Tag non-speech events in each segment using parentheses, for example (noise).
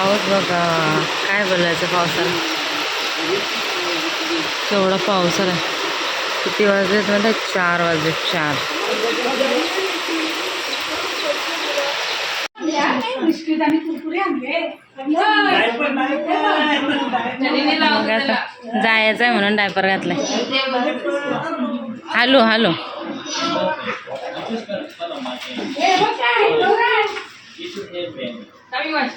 आहोत बघा. काय बोलायचं पावसाला? केवढा पाऊस आला किती वाजलेत म्हणजे चार वाजले चार. जायचं आहे म्हणून डायपर घातलाय. Hello hello. काय काय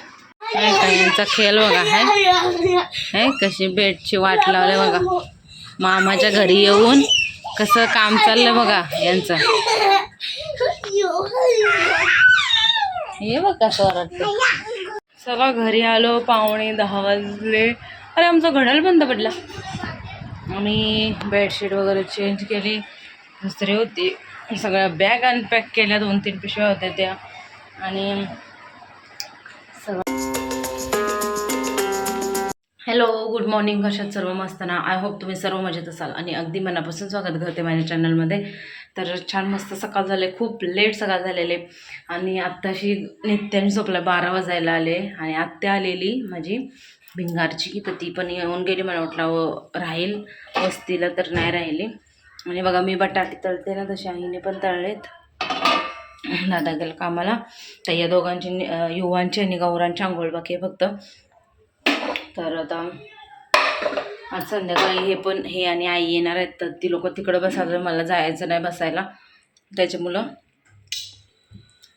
यांचा खेळ बघा हाय कशी बेडची वाट लावले बघा. मामाच्या घरी येऊन कसं काम चाललं बघा यांचं. हे बघ कसं वाटतं सगळं घरी आलो पाहुणे दहा वाजले. अरे आमचा घडल बंद पडला. आम्ही बेडशीट वगैरे चेंज केली. दुसरी होती. सगळ्या बॅग अनपॅक केल्या दोन तीन पिशव्या होत्या त्या. आणि सगळं हॅलो गुड मॉर्निंग कशात सर्व मस्त ना? आय होप तुम्ही सर्व मजेत असाल आणि अगदी मनापासून स्वागत करते माझ्या चॅनलमध्ये तर छान मस्त सकाळ झाले खूप लेट सकाळ झालेले. आणि आत्ताशी नित्याने झोपला बारा वाजायला आले. आणि आत्या आलेली माझी भिंगारची. तर ती पण येऊन गेली मला वाटलं व राहील वस्तीला तर नाही राहिली. आणि बघा मी बटाटे तळते ना तसे आईने पण तळलेत. दादा गेला कामाला. तर या दोघांची युवांची आणि गौरांची आंघोळ बाकी फक्त. तर आता आज संध्याकाळी हे पण हे आणि आई येणार आहेत तर ती लोक तिकडं बसायला मला जायचं नाही बसायला. त्याच्यामुळं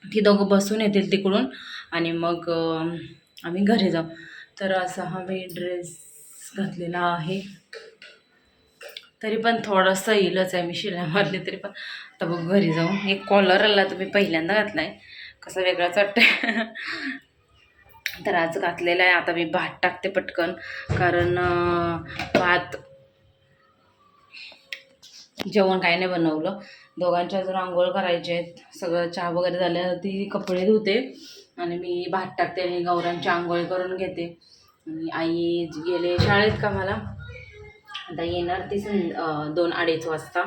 ती दोघं बसून येतील तिकडून आणि मग आम्ही घरी जाऊ. तर असा हा मी ड्रेस घातलेला आहे. तरी पण थोडंसं येईलच आहे मी शिलाई मारली तरी पण. आता बघ घरी जाऊ. एक कॉलर आला तर मी पहिल्यांदा घातला आहे कसा वेगळाच वाटतं तर आज घातलेला आहे. आता मी भात टाकते पटकन कारण भात जेवण काही नाही बनवलं. दोघांच्या अजून आंघोळ करायचे आहेत. सगळं चहा वगैरे झाल्यावरती कपडे धुते आणि मी भात टाकते आणि गौरांची आंघोळ करून घेते. आणि आई गेले शाळेत का मला आता येणार ती सं दोन अडीच वाजता.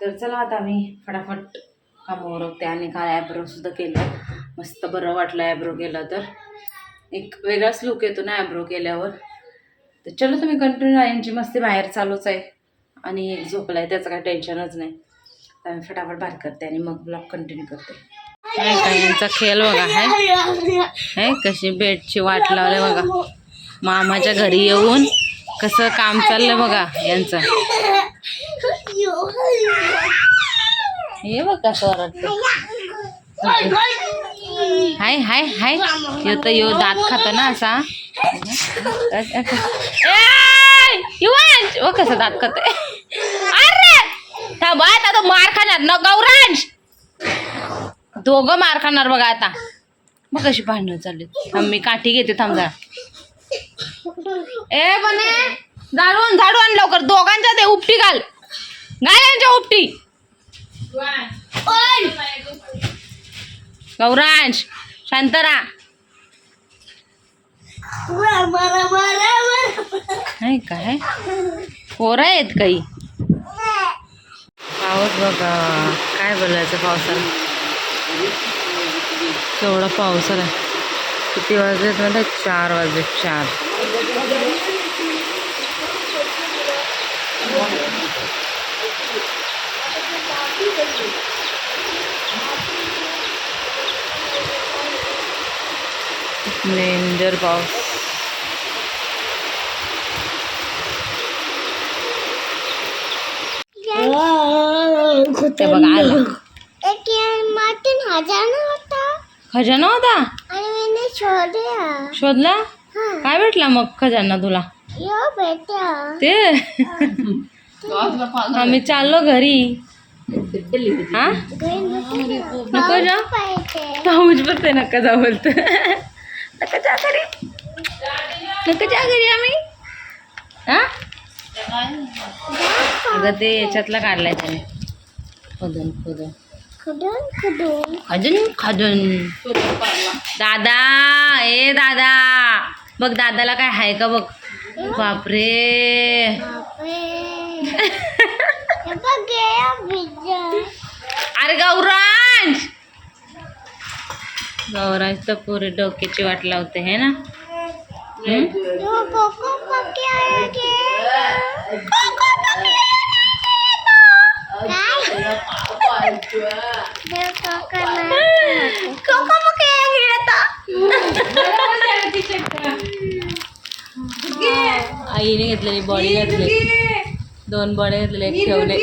तर चला आता मी फटाफट कामावर होते आणि काल ॲब्रोसुद्धा केलं. मस्त बरं वाटलं ॲब्रो केलं तर. एक वेगळाच लुक येतो ना ॲब्रो केल्यावर. तर चलो तुम्ही कंटिन्यू यांची मस्ती बाहेर चालूच आहे. आणि एक झोपला आहे त्याचं काही टेन्शनच नाही. तर मी फटाफट बाहेर करते आणि मग ब्लॉग कंटिन्यू करते. यांचा खेळ बघा हाय कशी बेडची वाट लावले बघा. मामाच्या घरी येऊन कसं काम चाललं बघा यांचं. हे बघ कसं वाटतं हाय हाय हाय. यो तर यो दात खातो ना असा! युवांश! ओ कसं दात खातोय. अरे थांब आता तो मार खाणार न गौरांश. दोघं मार खाणार बघा आता. मग कशी भांडणं चालली? थांब मी काठी घेते थांब ए बने. झाडू आण, झाडू आण लवकर. दोघांच्या ते उपटी घाल. घाल यांच्या उपटी. गौरांश शांतरा. नाही काय? पोरं आहेत काही? पाऊस बघा काय बोलायचं पावसाला? केवढा पाऊस आला किती वाजलेत म्हणजे चार वाजले चार. डेंजर पाऊस ते बघा आला. खजाना होता. शोधला. हाँ. काय भेटला मग खजाना तुला? यो बेटा. ते? आम्ही चाललो घरी. हा? नको जा पाहिजे पाऊस बघते नका जा बोलत जा घरी आम्ही? हा? अगं ते याच्यातला काढलाय त्याने. खोदून खोदून. खजून खजून दादा ए दादा. बघ दादाला काय आहे का बघ. बापरे. (laughs) अरे गौरांश. गौरांश तर पुरी डोक्याची वाट लावते है ना? आईने घेतलेली बॉडी घेतली दोन बॉडी घेतलेले ठेवले ए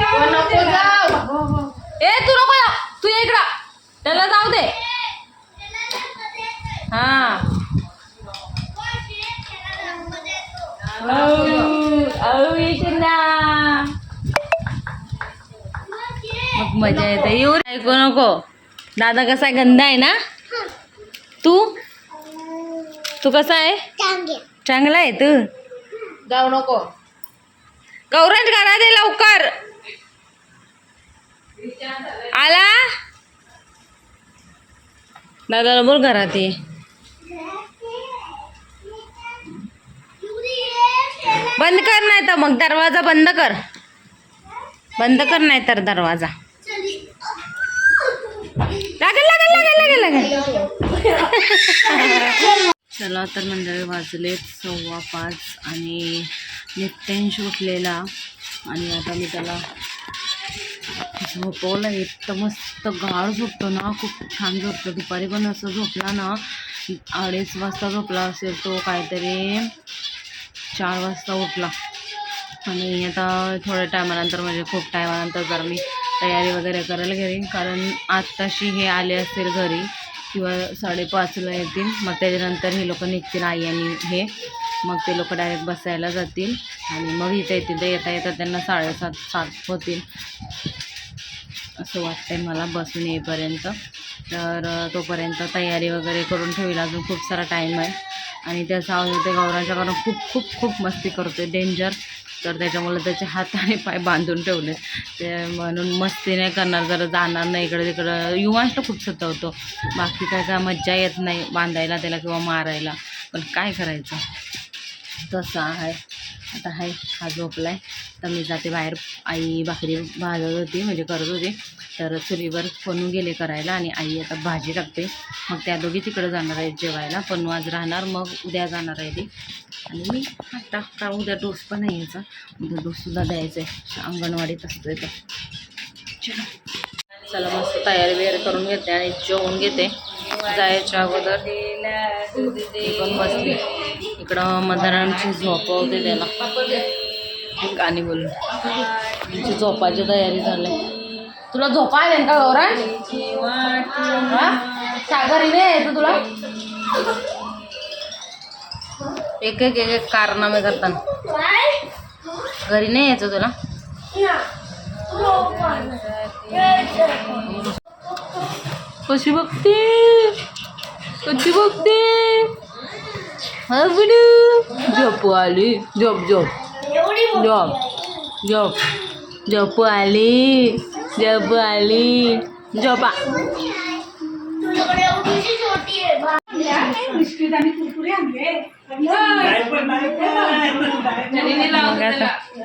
तू नको जा तू ना. मग मजा येते. येऊ ऐकू नको. दादा कसा गंदा आहे ना? तू? तू कसा आहे? चांगे चांगला आहे तू? जाऊ नको. गौरंज करा दे लवकर. आला? दादाला बोल घरात ये. बंद कर नाही तर मग दरवाजा बंद कर. बंद कर नाही तर दरवाजा. लागेल लागेल लागेल लागेल लागेल. चला तर मंडळी वाजलेत सव्वा पाच आणि नित्यांश उठलेला. आणि आता मी त्याला झोपवलं. इतकं मस्त गाळ झोपतो ना खूप छान झोपतो. दुपारी पण असं झोपला ना अडीच वाजता झोपला असेल तो काहीतरी. चार वाजता उठला. आणि आता थोड्या टायमानंतर म्हणजे खूप टायमानंतर जर मी तयारी वगैरे करायला घेईन कारण आत्ताशी हे आले असतील घरी किंवा साडेपाचला येतील मग त्याच्यानंतर हे लोक निघतील आई आणि हे. मग ते लोक डायरेक्ट बसायला जातील आणि मग इथे येतील. तर येता येता त्यांना साडेसात सात होतील असं वाटतंय मला बसून येईपर्यंत. तर तोपर्यंत तयारी वगैरे करून ठेवील. अजून खूप सारा टाईम आहे. आणि त्याचा आवाज ते गौरांच्या कारण खूप खूप खूप मस्ती करतोय. डेंजर तर त्याच्यामुळे त्याचे हात आणि पाय बांधून ठेवले. ते म्हणून मस्ती नाही करणार जरा जाणार नाही इकडं तिकडं. युवांश तर खूप सतावतो. बाकी काय काय मज्जा येत नाही बांधायला त्याला किंवा मारायला. पण काय करायचं? तसं आहे. आता आहे हा झोपला आहे तर मी जाते बाहेर. आई भाकरी भाजत होती म्हणजे करत होती. तर चुलीवर पणू गेले करायला आणि आई आता भाजी टाकते. मग त्या दोघी तिकडं जाणार आहेत जेवायला. पणू आज राहणार मग उद्या जाणार आहे ते. आणि मी आता का उद्या डोस पण आहे याचा. उद्या डोससुद्धा द्यायचा आहे. अंगणवाडीत असतोय तर चला. चला मस्त तयारी वगैरे करून घेते आणि जेवून घेते. जायच्या अगोदर. ती पण बसली. इकडं मधारांची झोप होते त्याला. गाणी बोलून तिची झोपाची तयारी झाली. तुला झोपा आले का गौरांश हा? सागरीने येतो तुला? एक एक एक एक कारनामे करताना. घरी नाही यायचं तुला? कशी बघते? कशी बघते? हा झोप आली. झोप झोप. झोप. झोप. झोप आली. झोप आली. झोपा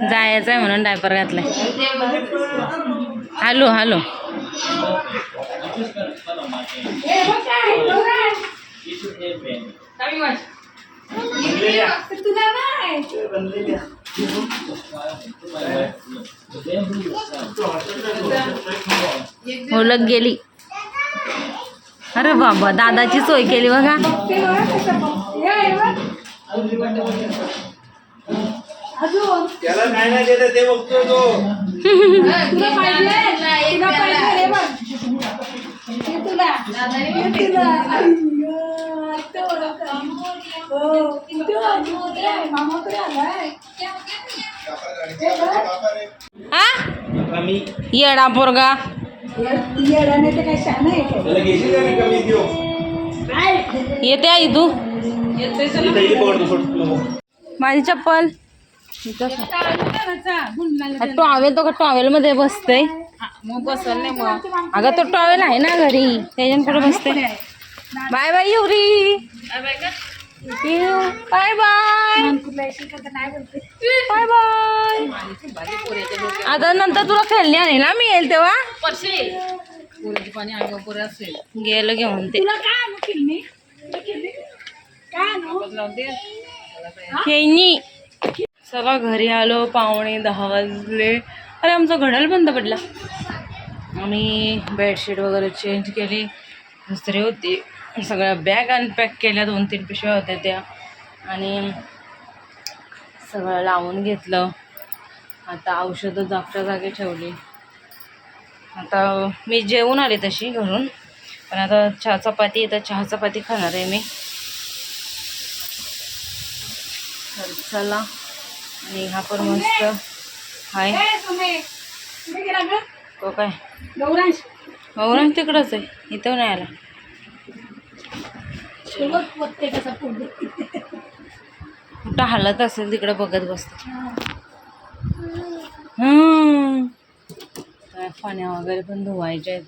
जायचं आहे म्हणून डायपर घातलाय. Hello hello. ओळख गेली. अरे बाबा दादाची सोय केली बघा. त्याला काय नाही देत ते बघतोय तो. कमी येडा पोरगा त्याला घेशील का मी येडा पोरगा. येते आई तू. माझी चप्पल. टॉवेल तो का टॉवेल मध्ये बसते बसल नाही अगं तो टॉवेल आहे ना घरी. त्याच्यान कुठे बसते बाय बाय युरी बाय बाय. Bye bye. आता नंतर तुला खेळणी आणेल ना मी येईल तेव्हा? गेलं घेऊन ते. खेळणी? चला घरी आलो पावणे दहा वाजले. अरे आमचा घड्याळ बंद पडला. आम्ही बेडशीट वगैरे चेंज केली. दुसरी होती. सगळ्या बॅग अनपॅक केल्या दोन तीन पिशव्या होत्या त्या. आणि सगळं लावून घेतलं. आता औषधं जागच्या जागी ठेवली. आता मी जेवून आले तशी घरून. पण आता चहा चपाती येतात चहा चपाती खाणार आहे मी. तर चला. आणि हा पण मस्त हाय. तो काय? गौरांश. ना तिकडंच आहे. इथं नाही आला. बघते कसा फुल कुठं हलत असेल तिकडे बघत बसतो. हम्म. काय पाण्या वगैरे पण धुवायचे आहेत.